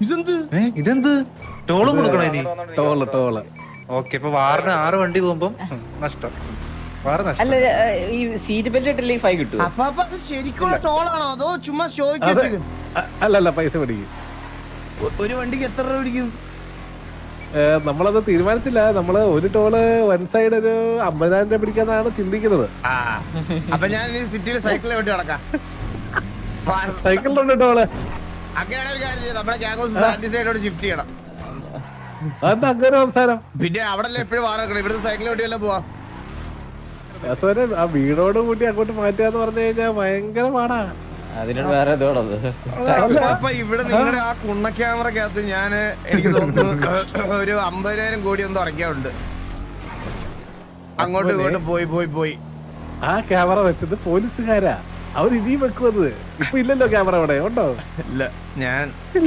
ഇതെന്ത്? ഇതെന്ത്? ടോളും കൊടുക്കണോ ഇനി? Toll toll. ഓക്കെ ഇപ്പൊ വാറിന് ആറ് വണ്ടി പോകുമ്പോ നഷ്ടം. വാറ് നഷ്ടം. അല്ല ഏ, ഈ സീറ്റ് ബെൽറ്റ് ഇട്ടില്ലെങ്കിൽ ഫൈൻ കിട്ടും അപ്പൊ അപ്പൊ അത് ശരിക്കുള്ള സ്റ്റോളാണോ അതോ ചുമ്മാ ഷോയ്ക്ക് അതെ. വെച്ചേക്കും അ- അല്ലല്ല പൈസ പിടിക്കും ഒരു വണ്ടിക്ക് എത്ര രൂപ പിടിക്കും? ഏ, നമ്മളത് തീരുമാനിച്ചില്ല. നമ്മൾ ഒരു ടോൾ വൺ സൈഡ് ഒരു അമ്പതിനായിരം രൂപ പിടിക്കാന്നാണ് ചിന്തിക്കുന്നത്. അപ്പൊ ഞാൻ ഈ സിറ്റിയിൽ സൈക്കിളിൽ വേണ്ടി നടക്കാം. സൈക്കിളിലുണ്ട് ടോൾ. അങ്ങനെ സംസാരം പിന്നെ അവിടെ എപ്പോഴും വാറക്കണം ഇവിടുത്തെ സൈക്കിൾ വേണ്ടിയല്ലേ പോവാ. ആ വീടോട് കൂട്ടി അങ്ങോട്ട് മാറ്റാന്ന് പറഞ്ഞു കഴിഞ്ഞാൽ ഭയങ്കര പാടാ. അതിനോട് വേറെ ഇതോടത് അപ്പൊ ഇവിടെ നിങ്ങളുടെ ആ കുണ്ണ ക്യാമറക്കകത്ത് ഞാൻ എനിക്ക് തോന്നുന്നു ഒരു അമ്പതിനായിരം കോടി ഒന്നും അടയ്ക്കാറുണ്ട് അങ്ങോട്ടും ഇങ്ങോട്ടും പോയി പോയി പോയി. ആ ക്യാമറ വെച്ചത് പോലീസുകാരാ. അവർ ഇനിയും വെക്കുന്നത്. ഇപ്പൊ ഇല്ലല്ലോ ക്യാമറ അവിടെ. ഉണ്ടോ? ഇല്ല. ഞാൻ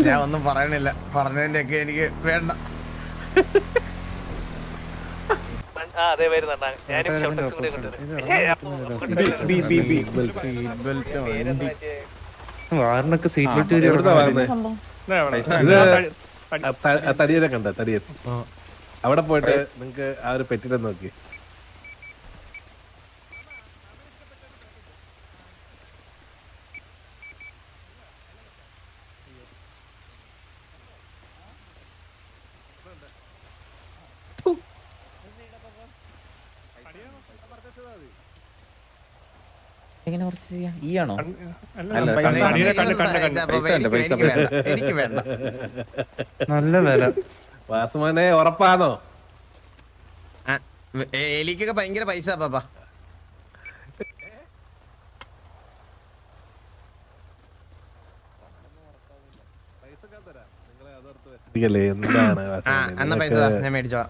ഞാൻ ഒന്നും പറയണില്ല പറഞ്ഞതിന്റെ ഒക്കെ എനിക്ക് വേണ്ട. വാറിനൊക്കെ സീറ്റ് ബെൽറ്റ് കണ്ട? അവിടെ പോയിട്ട് നിങ്ങക്ക് ആ ഒരു പെറ്റിടം നോക്കി എങ്ങനെ കുറച്ച് ചെയ്യാം. ഈ ആണോ? എനിക്ക് വേണ്ട എനിക്ക് വേണ്ട. നല്ല വില. വാസുമോനെ ഉറപ്പാണോ? എലിക്കൊക്കെ ഭയങ്കര പൈസ പാപ്പ. എന്താണ്? എന്നാ പൈസ ഞാൻ മേടിച്ചോളാം.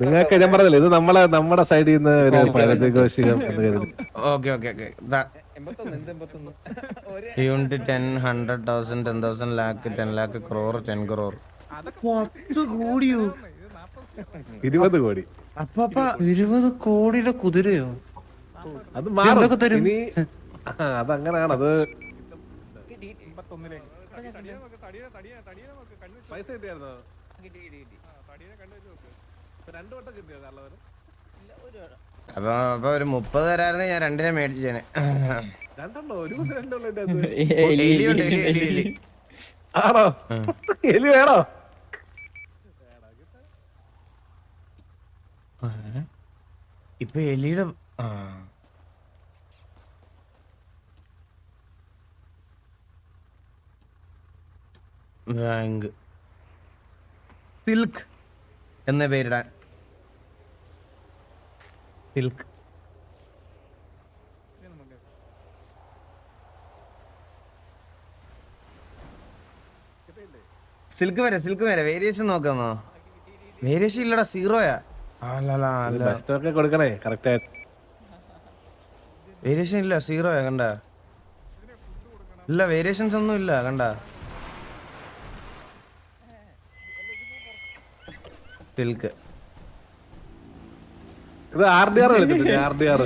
നിങ്ങൾക്ക് ഞാൻ പറഞ്ഞില്ല ഇത് നമ്മളെ നമ്മുടെ സൈഡിൽ നിന്ന് ഒരു പാരദോഷികം എന്ന് കരുതി. Okay okay okay. Unit ten hundred thousand ten thousand lakh ten lakh crore ten crore പത്ത് കോടിയോ? ഇരുപത് കോടി. അപ്പ ഇരുപത് കോടിയുടെ കുതിരയോ? അത് മാറും. തരും? അതങ്ങനെയാണ്. അത് പൈസ കിട്ടിയായിരുന്നോ രണ്ടു വട്ടം കിട്ടിയോ കള്ളവര് അപ്പൊ അപ്പൊ ഒരു മുപ്പത് തരായിരുന്നു ഞാൻ രണ്ടിനെ മേടിച്ചേനെ. ആണോ? എലി വേണോ? ഇപ്പൊ എലിയുടെ റാങ്ക്. സിൽക്ക് എന്ന പേരിടാൻ സിൽക്ക് സിൽക്ക് വരെ സിൽക്ക് വരെ. വേരിയേഷൻ നോക്കാമോ? വേരിയേഷൻ ഇല്ലടാ സീറോയാ കൊടുക്കണേ കറക്റ്റ് വേരിയേഷൻ ഇല്ല സീറോയാ കണ്ട. ഇല്ല വേരിയേഷൻസ് ഒന്നും ഇല്ല കണ്ട. സിൽക്ക് ഇത് R D R R D R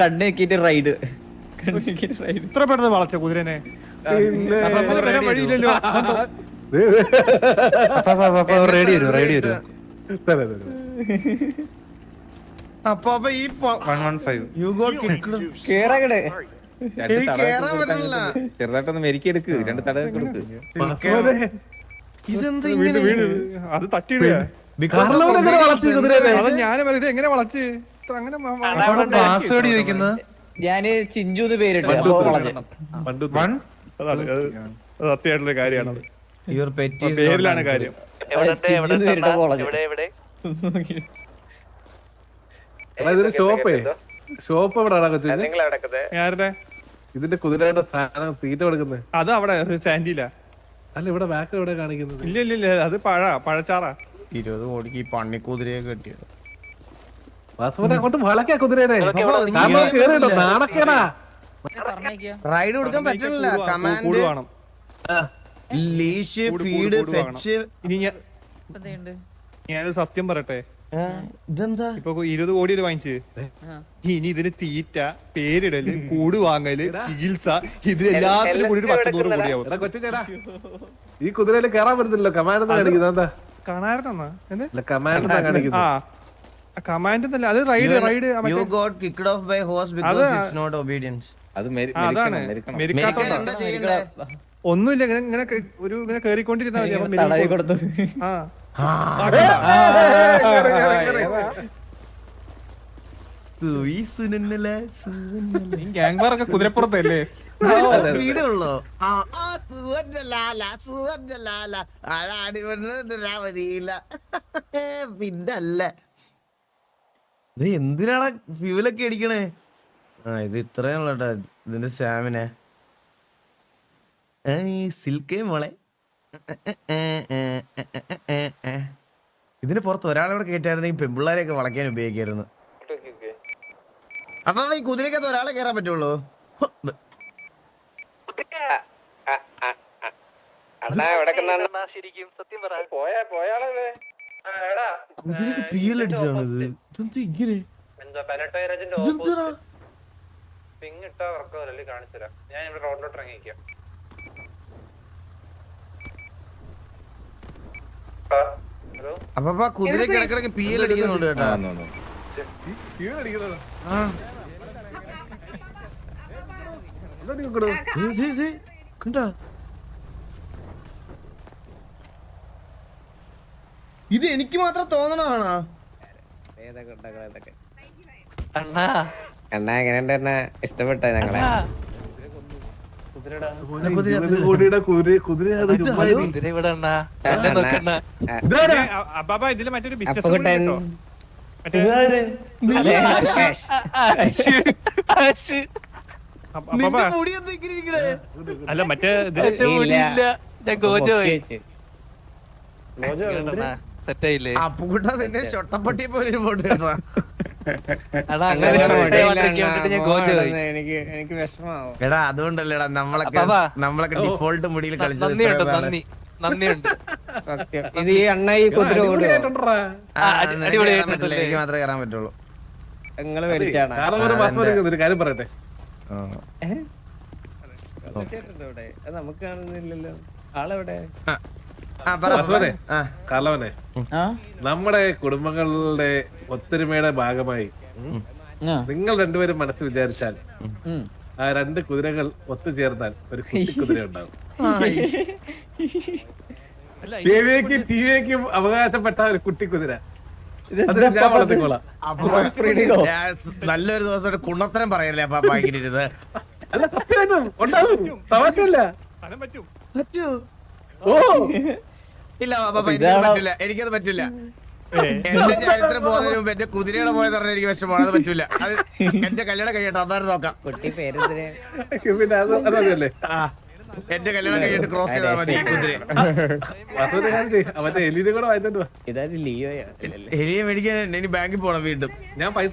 കണ്ണ് റൈഡ് കണ്ണ് വെക്കിട്ട് റൈഡ് ഇത്ര പെട്ടെന്ന് വളച്ച കുതിരനെ? അപ്പൊ അപ്പൊ ready വഴിയില്ലല്ലോ റെഡി വരും റെഡി വരും അപ്പൊ അപ്പൊ ഈ one one five you got കേറങ്ങട്. എനിക്ക് കേറാൻ ചെറുതായിട്ടൊന്ന് മെരിക്കെടുക്ക് രണ്ട് തട കൊടുക്ക്. അത് തട്ടിയിടുക. ഇത് എങ്ങനെ വളച്ച്? അങ്ങനെ പാസ്വേഡ് ചോദിക്കുന്നത് ഞാൻ ചിഞ്ചു എന്ന് പേരിട്ട്. സത്യമായിട്ടുള്ള കാര്യമാണ് പേരിലാണ് കാര്യം. ഷോപ്പേ ഷോപ്പ് എവിടെയാണ് ഇതിന്റെ കുതിരയുടെ സാധനം തീറ്റ കൊടുക്കുന്നത്. അത് അവിടെ ഒരു സാൻഡിയില്ല അല്ല ഇവിടെ ബാക്ക് എവിടെ കാണിക്കുന്നത്? ഇല്ല ഇല്ല ഇല്ല അത് പഴ പഴച്ചാറാ. ഇരുപത് കോടിക്ക് ഈ പണ്ണിക്കുതിരയെ കെട്ടിയത്. വാസുവിനെ അങ്ങോട്ട് വളക്കാ കുതിരേനെ. അപ്പൊ കാരണം കേറിട്ടോ നാണക്കേടാ. പറഞ്ഞേക്കാ റൈഡ് കൊടുക്കാൻ പറ്റില്ല കമാൻഡ് വേണം. Leash feed fetch. ഇനി ഞാൻ ഞാനൊരു സത്യം പറയട്ടെ? ഇതെന്താ? ഇപ്പൊ ഇരുപത് കോടി രൂപ വാങ്ങിച്ചു. ഇനി ഇതിന് തീറ്റ പേരിടൽ കൂട് വാങ്ങൽ ചികിത്സ ഇത് എല്ലാത്തിനും കൂടി ഒരു പത്ത് നൂറ് കോടിയാവും. ഈ കുതിരയിൽ കേറാൻ പറ്റുന്നില്ലല്ലോ കമാൻഡ് കാണിക്കുന്നത് കമാൻഡ് ആ കാണിക്കുന്നത് കമാൻഡ് എന്നല്ല അത് ride ride you got kicked off by horse because it's not obedience അത് അതാണ്. ഒന്നുമില്ല ഇങ്ങനെ ഇങ്ങനെ ഒരു ഇങ്ങനെ കേറിക്കൊണ്ടിരുന്നാ ആ. ഗ്യാങ്വാറൊക്കെ കുതിരപ്പുറത്തല്ലേ? വീടുള്ളോ ആ ആ ലാല ലാല പിന്നല്ല ഇത് എന്തിനാണ് ഫ്യൂലൊക്കെ അടിക്കണേ? ആ ഇത് ഇത്രയുള്ള ഇതിന്റെ സ്റ്റാമിന. സിൽക്കേ മോളെ. ഇതിന് പുറത്ത് ഒരാളെ കേട്ടായിരുന്നെങ്കിൽ പെമ്പിള്ളാരെയൊക്കെ വളയ്ക്കാൻ ഉപയോഗിക്കായിരുന്നു. അപ്പൊ ഈ കുതിരക്കകത്ത് ഒരാളെ കയറാൻ പറ്റുള്ളൂ. കുതിരക്ക് പീലടിച്ചതാണ് ഇത് ഇതെന്താ ഇങ്ങനെ? ഇടക്കിടക്ക് പീലടിക്കുന്നുണ്ട് കേട്ടോ. ആ, ഇടക്കിടക്ക് പി എൽ അടിക്കുന്നുണ്ട്. കേട്ടോ കണ്ടോ? ഇത് എനിക്ക് മാത്രം തോന്നണതാണോ അണ്ണാ. അണ്ണാ എങ്ങനെയുണ്ട് അണ്ണാ? ഇഷ്ടപ്പെട്ടോ ഞങ്ങളെ? നോക്കണ്ണ ഇതിൽ മറ്റൊരു ബിസിനസ് ഇരിക്കണേ അല്ല മറ്റേ ഇതിൽ ഇല്ല. ഞാൻ ഗോജോ പോയി. സെറ്റായില്ലേ അപ്പുകുട്ട തന്നെ ചൊട്ടപ്പട്ടി പോലെ എടാ അതുകൊണ്ടല്ലേടാ നമ്മളൊക്കെ നമ്മളൊക്കെ ഡിഫോൾട്ട് മുടിയിൽ കളിച്ചത്. നന്ദി. നന്ദിയുണ്ട്. സത്യം. ഇത് ഈ അണ്ണ ഈ കുതിര? എനിക്ക് മാത്രമേ കയറാൻ പറ്റുള്ളൂ. നിങ്ങൾ മേടിച്ചാണ് കാരണം ഒരു മാസം വരെ ഒരു കാര്യം പറയട്ടെ? നമുക്ക് കാണുന്നില്ലല്ലോ. ആളെവിടെ. കാർലവനെ നമ്മുടെ കുടുംബങ്ങളുടെ ഒത്തൊരുമയുടെ ഭാഗമായി നിങ്ങൾ രണ്ടുപേരും മനസ്സ് വിചാരിച്ചാൽ ആ രണ്ട് കുതിരകൾ ഒത്തുചേർന്നാൽ ഒരു കുട്ടി കുതിര ഉണ്ടാവും. അവകാശപ്പെട്ട ഒരു കുട്ടി കുതിര. അതിന് ഞാൻ വളർത്തിക്കോളാം. അപ്പൊ ഞാൻ നല്ലൊരു ദിവസം ഒരു കുണ്ണത്തരം പറയല്ലേ അപ്പൊ ഭയങ്കര അല്ല സത്യം ഉണ്ടാവും. പറ്റും. പറ്റൂ. ഓ. ഇല്ല പറ്റില്ല എനിക്കത് പറ്റില്ല. എന്റെ ചരിത്രം പോകുന്നതിന് മുമ്പ് എന്റെ കുതിരയുടെ പോയത് പറഞ്ഞാൽ എനിക്ക് വിഷമമാണ്. അത് പറ്റൂല അത് എന്റെ കല്യാണം കഴിയട്ടെ അന്നേരം നോക്കാം. പിന്നെ അത് അതല്ലേ എന്റെ കല്യാണം കഴിഞ്ഞിട്ട് ക്രോസ് ചെയ്താൽ മതി ഈ കുതിര ഇല്ലല്ലേ. എലിയെ മേടിക്കാൻ ഇനി ബാങ്കിൽ പോണം വീണ്ടും. ഞാൻ പൈസ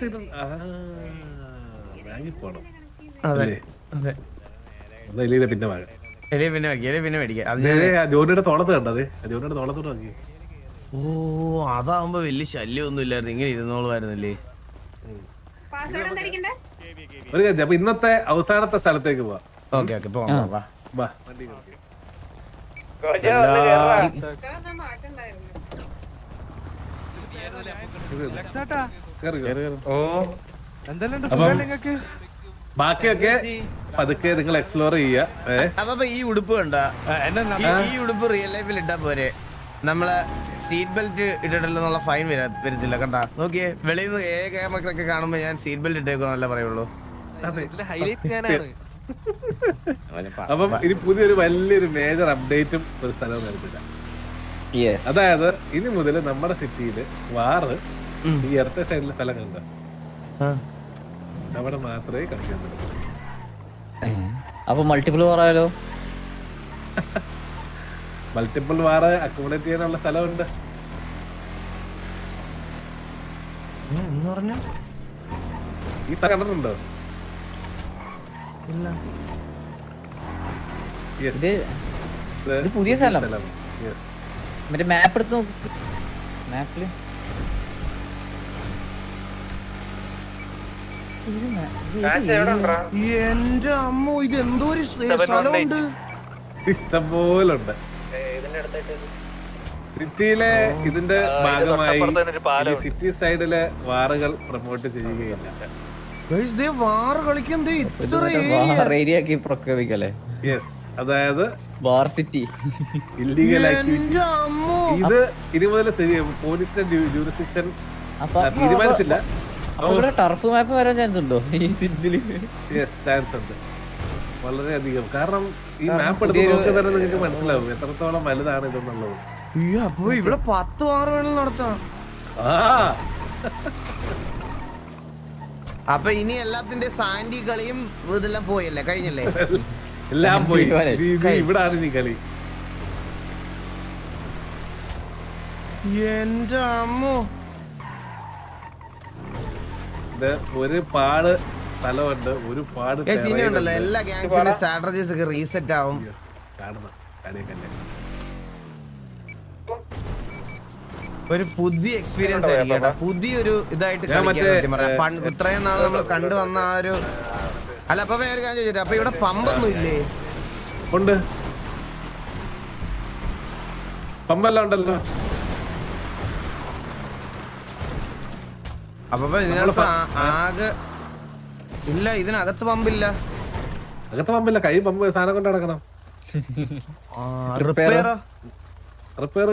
ബാങ്കിൽ പോണം. അതെ അതെ. എലിയുടെ പിന്നെ വാങ്ങാം ജോണിയുടെ തോളത്ത് കണ്ടത് ജോണിയുടെ തോളത്തോട്ട് നോക്കി. ഓ അതാവുമ്പോ വലിയ ശല്യമൊന്നും ഇല്ലായിരുന്നു. ഇങ്ങനെ ഇരുന്നോളുമായിരുന്നില്ലേ? ഒരു കാര്യം അപ്പൊ ഇന്നത്തെ അവസാനത്തെ സ്ഥലത്തേക്ക് പോവാം. ഓക്കെ ഓക്കെ പോവാം വാ. ഓ അപ്പം ബാക്കിയൊക്കെ പതുക്കെ നിങ്ങൾ എക്സ്പ്ലോർ ചെയ്യാ അപ്പൊ ഈ ഉടുപ്പ് കണ്ട. ഈ ഉടുപ്പ് റിയൽ ലൈഫിൽ ഇട്ടാ പോരെ. നമ്മളെ സീറ്റ് ബെൽറ്റ് ഇട്ടിട്ടില്ലെന്നുള്ള ഫൈൻ വരത്തില്ല കണ്ടാ? നോക്കിയേ വെളിയിൽ നിന്ന് ഏ ക്യാമറൊക്കെ കാണുമ്പോ ഞാൻ സീറ്റ് ബെൽറ്റ് ഇട്ടേക്കുവല്ല പറയുള്ളൂ? അപ്പം ഇനി പുതിയൊരു വലിയൊരു മേജർ അപ്ഡേറ്റും ഒരു സ്ഥലവും നൽകില്ല അതായത് ഇനി മുതൽ നമ്മുടെ സിറ്റിയിൽ വാറ് ഈ ഇടത്തെ സൈഡിലെ സ്ഥലം കണ്ട? അവിടെ മാത്രമേ കളിക്കാൻ പറ്റൂ. അപ്പൊ മൾട്ടിപ്പിൾ വാറായാലോ മൾട്ടിപ്പിൾ വാറ അക്കോമഡേറ്റ് ചെയ്യാനുള്ള സ്ഥലമുണ്ട്. ഈ സ്ഥലം കണ്ടിട്ടുണ്ടോ. ഇത് പുതിയ സ്ഥലം. മറ്റേ മാപ്പ് എടുത്ത് നോക്ക്. മാപ്പിൽ എന്റെ അമ്മ ഇത് എന്തോ ഒരു സ്ഥലമുണ്ട്. ഇഷ്ടംപോലെ ഉണ്ട് സിറ്റിയിലെ ഇതിന്റെ ഭാഗമായി സിറ്റി സൈഡിലെ വാറുകൾ പ്രൊമോട്ട് ചെയ്യുകയില്ല. പ്രഖ്യാപിക്കല്ലേ? യെസ് അതായത് ബാർ സിറ്റി. ഇല്ലീഗൽ ഇത് ഇനി മുതൽ പോലീസിന്റെ ജൂറിസ്ഡിക്ഷൻ അപ്പൊ തീരുമാനിച്ചില്ല. ഇവിടെ ടർഫ് മാപ്പ് വരാൻ ചാൻസ് ഉണ്ടോ? ഈ സിറ്റിയിൽ യെസ് ചാൻസ് ഉണ്ട്. വളരെയധികം. കാരണം ഈ മാപ്പ് എടുത്ത് നോക്കി തന്നെ നിങ്ങൾക്ക് മനസ്സിലാവും. എത്രത്തോളം വലുതാണ് ഇതെന്നുള്ളത്. അയ്യോ അപ്പൊ ഇവിടെ പത്ത് വാറ് വേണം നടത്താം അപ്പൊ ഇനി എല്ലാത്തിന്റെ സാൻഡി കളിയും ഇതെല്ലാം പോയല്ലേ? കഴിഞ്ഞല്ലേ? എല്ലാം പോയി. ഇവിടെ ആണ് നീ കളി. എന്റെ അമ്മോ. ഒരു പാട് സ്ഥലമുണ്ട്. ഒരു പാട് ഉണ്ടല്ലോ എല്ലാ ഗ്യാങ്സിന്റെ സ്ട്രാറ്റജീസ് ഒക്കെ റീസെറ്റ് ആവും. ഒരു പുതിയ എക്സ്പീരിയൻസ് ആയിരിക്കും കേട്ടോ പുതിയൊരു ഇതായിട്ട് ഇത്രയും നാൾ നമ്മൾ കണ്ടു വന്ന ആ ഒരു അല്ല അപ്പൊ വേറെ കാര്യം ചോദിച്ചിട്ട്. അപ്പൊ ഇവിടെ പമ്പൊന്നും ഇല്ലേ? ഉണ്ട്. പമ്പെല്ലാം ഉണ്ടല്ലോ. അപ്പൊ ഇതിനകത്ത് ആകെ ഇല്ല ഇതിനകത്ത് പമ്പില്ല. അകത്ത് പമ്പില്ല കൈ പമ്പ് സാധനം കൊണ്ട് നടക്കണം. റിപ്പയർ റിപ്പയർ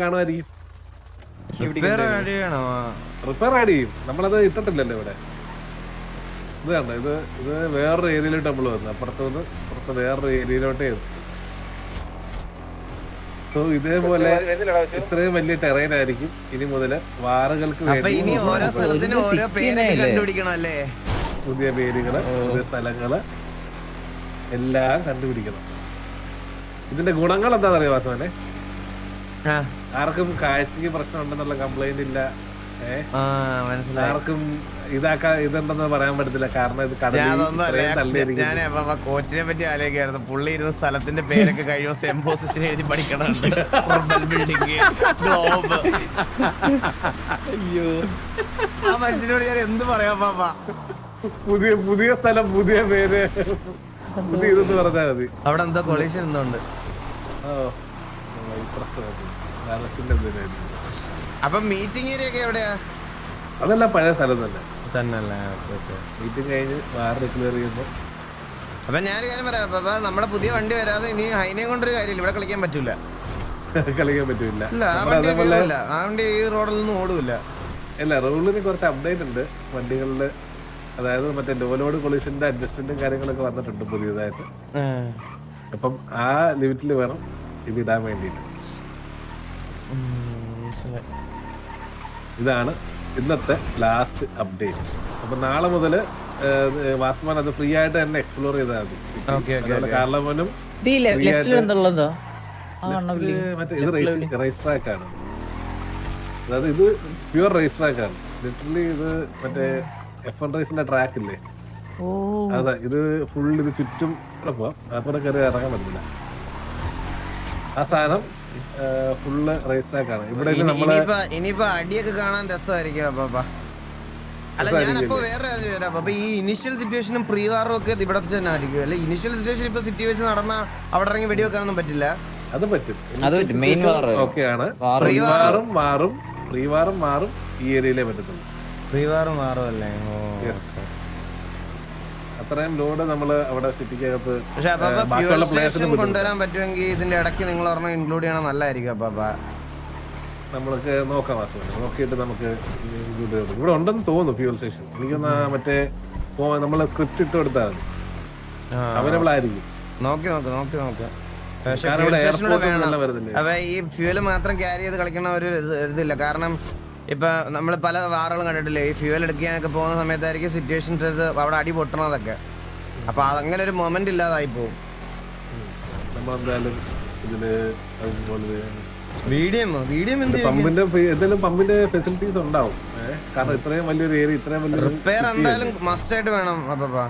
കാണുമായിരിക്കും. റിപ്പയർ കഴിയണോ റിപ്പയർ ആഡ് ചെയ്യും. നമ്മളത് ഇട്ടിട്ടില്ലല്ലോ ഇവിടെ. ഇത് കണ്ട ഇത് ഇത് വേറൊരു ഏരിയയിലോട്ട് നമ്മൾ വന്നു. അപ്പുറത്ത് നിന്ന് അപ്പുറത്ത് വേറൊരു ഏരിയയിലോട്ടേ സോ ഇതേപോലെ ഇത്രയും വലിയ ടെറൈൻ ആയിരിക്കും ഇനി മുതൽ വാറുകൾക്ക് വേണ്ടി പുതിയ പേരുകൾ പുതിയ സ്ഥലങ്ങൾ എല്ലാം കണ്ടുപിടിക്കണം. ഇതിന്റെ ഗുണങ്ങൾ എന്താണെന്ന് അറിയാം വാസവനെ ആർക്കും കാഴ്ചക്ക് പ്രശ്നം ഉണ്ടെന്നുള്ള കംപ്ലൈന്റ് ഇല്ല ഏഹ് ആർക്കും ഇതാക്കാ ഇതുണ്ടെന്ന് പറയാൻ പറ്റത്തില്ല. കാരണം ഇത് കടലിൽ ഞാൻ കോച്ചിനെ പറ്റി ആലോചിക്കായിരുന്നു പുള്ളി ഇരുന്ന സ്ഥലത്തിന്റെ പേരൊക്കെ കഴിയുമ്പോൾ സെം പൊസിഷൻ എഴുതി പഠിക്കണുണ്ട്. ബിൽഡിംഗ് ഗ്ലോബ് അയ്യോ. ആ മനുഷ്യനോട് ഞാൻ എന്ത് പറയാം പാപ്പ? പുതിയ പുതിയ സ്ഥലം പുതിയ പേര്. പുതിയ ഇതെന്ന് പറഞ്ഞാൽ മതി. അവിടെ എന്തോ കൊളീഷൻ എന്തോ ഉണ്ട് ഓ അപ്പൊ മീറ്റിംഗ് ഏരിയ ഒക്കെ എവിടെയാ? അതല്ല പഴയ സ്ഥലം തന്നെ. തന്നല്ലേ മീറ്റിംഗ് കഴിഞ്ഞ് വാറ് ക്ലിയർ ചെയ്യുമ്പോൾ അപ്പൊ ഞാൻ കാര്യം പറയാം. നമ്മുടെ പുതിയ വണ്ടി വരാതെ ഇനി ഹൈനെ കൊണ്ടൊരു കാര്യമില്ല. ഇവിടെ കളിക്കാൻ പറ്റൂല. കളിക്കാൻ പറ്റൂല ഇല്ല ആ വണ്ടി അതേപോലെ കയറില്ല ആ വണ്ടി ഈ റോഡിൽ നിന്ന് ഓടൂല. അല്ല റൂളിന് കുറച്ച് അപ്ഡേറ്റ് ഉണ്ട്. വണ്ടികളിൽ അതായത് മറ്റേ ലോഡ് കൊളീഷന്റെ അഡ്ജസ്റ്റ്മെന്റും കാര്യങ്ങളൊക്കെ വന്നിട്ടുണ്ട് പുതിയതായിട്ട്. അപ്പം ആ ലിമിറ്റിൽ വേണം ഇത് ഇടാൻ വേണ്ടിയിട്ട്. ഇതാണ് ഇന്നത്തെ ലാസ്റ്റ് അപ്ഡേറ്റ് അപ്പൊ നാളെ മുതൽ വാസ്മാൻ അത് ഫ്രീ ആയിട്ട് തന്നെ എക്സ്പ്ലോർ ചെയ്താൽ മതി. അതുപോലെ കാർലമോനും മറ്റേ ഇത് റേസ് ട്രാക്ക് ആണ്. അതായത് ഇത് പ്യുവർ റേസ് ട്രാക്ക് ആണ്. ലിറ്ററലി ഇത് മറ്റേ എഫ് എൻ റേസിന്റെ ട്രാക്ക് ഇല്ലേ? ഓ. അതെ ഇത് ഫുൾ ഇത് ചുറ്റും പോവാം അതുപോലെ കയറി ഇറങ്ങാൻ പറ്റില്ല ആ സാധനം ഫുള്ള് റേസ് ട്രാക്ക് ആണ്. ഇവിടെ ഇനിയിപ്പോ അടിയൊക്കെ കാണാൻ രസമായിരിക്കും അല്ല ഞാനപ്പോ വേറെ അപ്പൊ ഈ ഇനിഷ്യൽ സിറ്റുവേഷനും പ്രീവാറും ഒക്കെ ഇവിടെ തന്നെ ആയിരിക്കും. അല്ലെ? ഇനിഷ്യൽ സിറ്റുവേഷൻ ഇപ്പൊ സിറ്റി വെച്ച് നടന്ന അവിടെ ഇറങ്ങി വെടിവെക്കാനൊന്നും പറ്റില്ല. അത് പറ്റും. ഓക്കെയാണ് പ്രീവാറും വാറും മാറും. പ്രീ മാറും ഈ ഏരിയയിലേ പറ്റത്തുള്ളൂ. പ്രീവാറും മാറും അല്ലേ? Yes. അത്രയും ലോഡ് നമ്മൾ അവിടെ സിറ്റിക്കകത്ത് പക്ഷെ അപ്പൊ ഏഹ്, ഫ്യൂൽ സ്റ്റേഷൻ കൊണ്ടുവരാൻ പറ്റുമെങ്കിൽ ഇതിന്റെ ഇടയ്ക്ക് നിങ്ങൾ ഒരെണ്ണം ഇൻക്ലൂഡ് ചെയ്യണം നല്ലതായിരിക്കും അപ്പാപ്പ നമ്മൾക്ക് നോക്കാം വാസുവിനെ നോക്കിയിട്ട് നമുക്ക് ഇവിടെ ഉണ്ടെന്ന് തോന്നുന്നു ഫ്യൂൽ സ്റ്റേഷൻ എനിക്കൊന്ന് മറ്റേ നമ്മൾ സ്ക്രിപ്റ്റ് ഇട്ട് കൊടുത്താൽ മതി. അവൈലബിൾ ആയിരിക്കും. നോക്കി നോക്ക് നോക്കി നോക്ക്. പക്ഷെ അപ്പൊ ഈ ഫ്യൂൽ മാത്രം ക്യാരി ചെയ്ത് കളിക്കണ ഒരു ഇത് ഇതില്ല. കാരണം ഇപ്പൊ നമ്മൾ പല വാറുകളും കണ്ടിട്ടില്ലേ? ഈ ഫ്യൂവൽ എടുക്കാനൊക്കെ പോകുന്ന സമയത്തായിരിക്കും സിറ്റുവേഷൻസ് അവിടെ അടി പൊട്ടണതൊക്കെ. അപ്പൊ അങ്ങനെ ഒരു മൊമെന്റ് ഇല്ലാതായി പോകും നമ്മളെന്തായാലും ഇതിൽ അതുപോലെ മീഡിയം മീഡിയം പമ്പിന്റെ ഫെസിലിറ്റീസ് ഉണ്ടാവും. കാരണം ഇത്രയും വലിയൊരു ഏരിയ ഇത്രയും വലിയ റിപ്പയർ എന്തായാലും മസ്റ്റ് ആയിട്ട് വേണം അപ്പപ്പാ.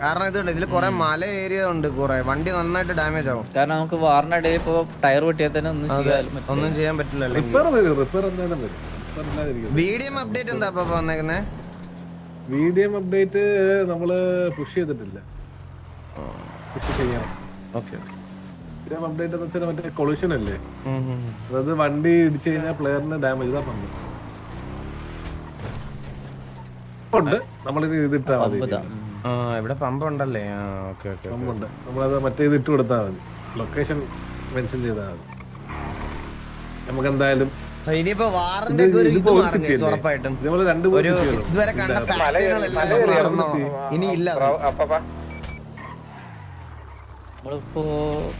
കാരണം ഇതുണ്ട് ഇതിൽ കുറെ മല ഏരിയ ഉണ്ട് കുറെ. വണ്ടി നന്നായിട്ട് ഡാമേജ് ആവും. കാരണം നമുക്ക് വാറിനിടയിൽ ഇപ്പൊ ടയർ പൊട്ടിയാൽ തന്നെ ഒന്നും ചെയ്യാൻ പറ്റില്ല. ഒന്നും ചെയ്യാൻ പറ്റില്ല റിപ്പയർ വരും റിപ്പയർ എന്തായാലും വരും. മീഡിയം അപ്ഡേറ്റ് എന്താ അപ്പൊ വന്നേക്കുന്നേ? വിഡിഎം അപ്ഡേറ്റ് നമ്മൾ പുഷ് ചെയ്തിട്ടില്ല. പുഷ് ചെയ്യണം. ഓക്കെ വിഡിഎം അപ്ഡേറ്റ് എന്ന് വെച്ചാൽ മറ്റേ കൊളിഷൻ അല്ലേ? അതായത് വണ്ടി ഇടിച്ചു കഴിഞ്ഞാൽ പ്ലെയറിന് ഡാമേജ് ഇതാ പമ്പ് ഉണ്ട്. നമ്മളിത് ഇതിട്ടാ മതി. ഇവിടെ പമ്പ് ഉണ്ടല്ലേ? ഓക്കെ പമ്പുണ്ട്. നമ്മളത് മറ്റേ ഇത് ഇട്ട് കൊടുത്താൽ മതി. ലൊക്കേഷൻ മെൻഷൻ ചെയ്താൽ മതി. നമുക്ക് എന്തായാലും ഇനിയിപ്പോ വാറിന്റെ ഒക്കെ ഒരു ഇത് മാറും guys, ഉറപ്പായിട്ടും. ഒരു. ഇതുവരെ കണ്ട പാറ്റേണുകളെല്ലാം മറന്നോ ഇനി ഇല്ല അത്. നമ്മളിപ്പോ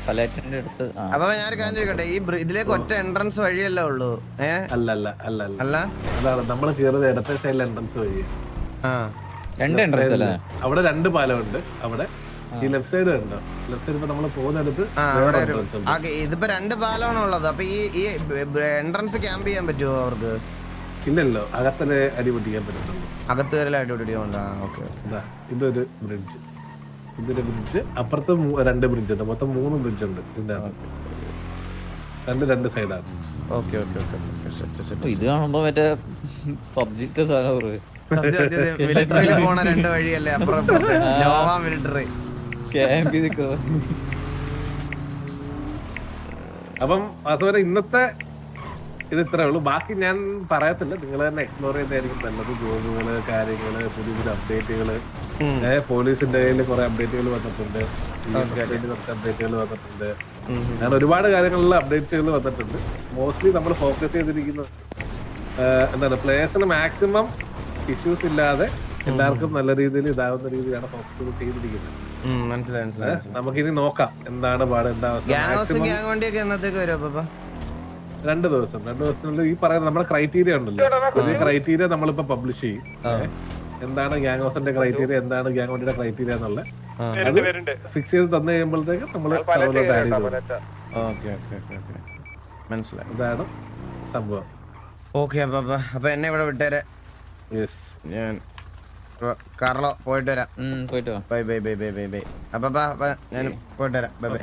കലേറ്ററിന്റെ അടുത്ത് ആ. അപ്പൊ ഞാനൊരു കാര്യം ചോദിക്കട്ടെ? ഈ ബ്രി- ഇതിലേക്ക് ഒറ്റ എൻട്രൻസ് വഴിയല്ല ഉള്ളൂ? ഏ? അല്ല അല്ല അല്ല അല്ല. അല്ല? അതാണ് നമ്മൾ കയറുന്നത് ഇടത്തെ സൈഡിൽ എൻട്രൻസ് വഴി ആ. രണ്ട് എൻട്രൻസ് അല്ലേ? അവിടെ രണ്ട് പാലമുണ്ട് അവിടെ ഈ ലെഫ്റ്റ് സൈഡ് ഉണ്ടോ ലെഫ്റ്റ് സൈഡ് ഇപ്പൊ നമ്മൾ പോകുന്നിടത്ത് ഇതിപ്പോ രണ്ട് പാലമാണ് ഉള്ളത്. അപ്പൊ ഈ ഈ എൻട്രൻസ് ക്യാമ്പ് ചെയ്യാൻ പറ്റുമോ അവർക്ക്? ഇല്ലല്ലോ അകത്തന്നെ അടി പൊട്ടിക്കാൻ പറ്റുന്നുള്ളൂ അകത്ത് വരെ അടിപൊളിയുണ്ട് ആ ഓക്കെ ഇതാ ഇതൊരു ബ്രിഡ്ജ് ഇതൊരു ബ്രിഡ്ജ് അപ്പുറത്ത് രണ്ട് ബ്രിഡ്ജ് ഉണ്ട്. മൊത്തം മൂന്ന് ബ്രിഡ്ജ് ഉണ്ട് ഇതിന്റെ രണ്ട് രണ്ട് സൈഡാണ് ഓക്കെ ഓക്കെ ഓക്കെ ഇത് കാണുമ്പോ മറ്റേ പബ്ജിത്തെ സാധനം മിലിറ്ററിയിൽ പോണ രണ്ട് വഴിയല്ലേ അപ്പുറം മിലിറ്ററി ക്യാമ്പ് നിൽക്കുന്നത് അപ്പം അതുപോലെ ഇന്നത്തെ ഇത് ഇത്രേ ഉള്ളൂ. ബാക്കി ഞാൻ പറയത്തില്ല. നിങ്ങൾ തന്നെ എക്സ്പ്ലോർ ചെയ്തായിരിക്കും. നല്ലത് ജോബുകൾ കാര്യങ്ങൾ പുതിയ പുതിയ അപ്ഡേറ്റുകൾ പോലീസിന്റെ കയ്യിൽ കുറെ അപ്ഡേറ്റുകൾ വന്നിട്ടുണ്ട്. കുറച്ച് അപ്ഡേറ്റുകൾ വന്നിട്ടുണ്ട്. ഞാൻ ഒരുപാട് കാര്യങ്ങളിലുള്ള അപ്ഡേറ്റ്സുകൾ വന്നിട്ടുണ്ട്. മോസ്റ്റ്ലി നമ്മൾ ഫോക്കസ് ചെയ്തിരിക്കുന്നത് എന്താണ് പ്ലേയേഴ്സിന് മാക്സിമം ഇഷ്യൂസ് ഇല്ലാതെ എല്ലാവർക്കും നല്ല രീതിയിൽ ഇതാവുന്ന രീതിയിലാണ് ഫോക്കസ് ചെയ്തിരിക്കുന്നത്. മനസ്സിലായി മനസ്സിലായി നമുക്കിനി നോക്കാം എന്താണ് പാട് എന്താ ഗ്യാങ് ഹൗസും ഗ്യാങ് വണ്ടിയൊക്കെ എന്നത്തേക്ക് വരും അപ്പൊ രണ്ട് ദിവസം രണ്ട് ദിവസത്തിനുള്ളിൽ ഈ പറയുന്ന നമ്മുടെ ക്രൈറ്റീരിയ ഉണ്ടല്ലോ. പുതിയ ക്രൈറ്റീരിയ നമ്മളിപ്പോ പബ്ലിഷ് ചെയ്യും. എന്താണ് ഗ്യാങ് ഹൗസിന്റെ ക്രൈറ്റീരിയ എന്താണ് ഗ്യാങ് വണ്ടിയുടെ ക്രൈറ്റീരിയ എന്നുള്ള. അത് ഫിക്സ് ചെയ്ത് തന്നു കഴിയുമ്പോഴത്തേക്ക് നമ്മൾ സർവറിലോട്ട് ആഡ് ചെയ്തു. Okay okay okay okay. മനസ്സിലായി. ഇതാണ് സംഭവം. ഓക്കെ അപ്പൊ അപ്പൊ എന്നെ ഇവിടെ വിട്ടേരെ. യെസ് ഞാൻ കാർലോ പോയിട്ട് വരാം. പോയിട്ട് വാ. Bye bye bye bye bye bye. അപ്പൊ ഞാൻ പോയിട്ട് വരാം. Bye bye.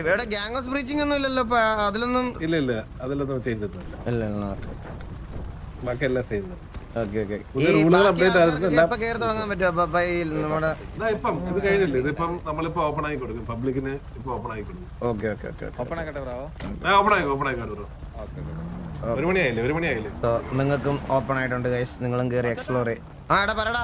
ഇവിടെ ഗ്യാങ് ഓഫ് ബ്രീച്ചിങ് ഒന്നും ഇല്ലല്ലോ ഇപ്പൊ അതിലൊന്നും ഇല്ല ഇല്ല അതിലൊന്നും ചേഞ്ച് ഇല്ല. ഇല്ല ബാക്കി എല്ലാം സെയിം ഓപ്പൺ ആയി കൊടുക്കും. പബ്ലിക്കിന് ഇപ്പൊ ഓപ്പൺ ആയി കൊടുക്കും. ഓക്കെ ഓക്കെ ഓക്കെ ഓപ്പൺ ആയി ഓപ്പൺ ആയി ബ്രോ. ഒരു മണിയായില്ലേ ഒരു മണിയായില്ലേ? നിങ്ങൾക്കും ഓപ്പൺ ആയിട്ടുണ്ട് ഗൈസ് നിങ്ങളും കേറി എക്സ്പ്ലോർ ചെയ്യും. ആ എടാ പറടാ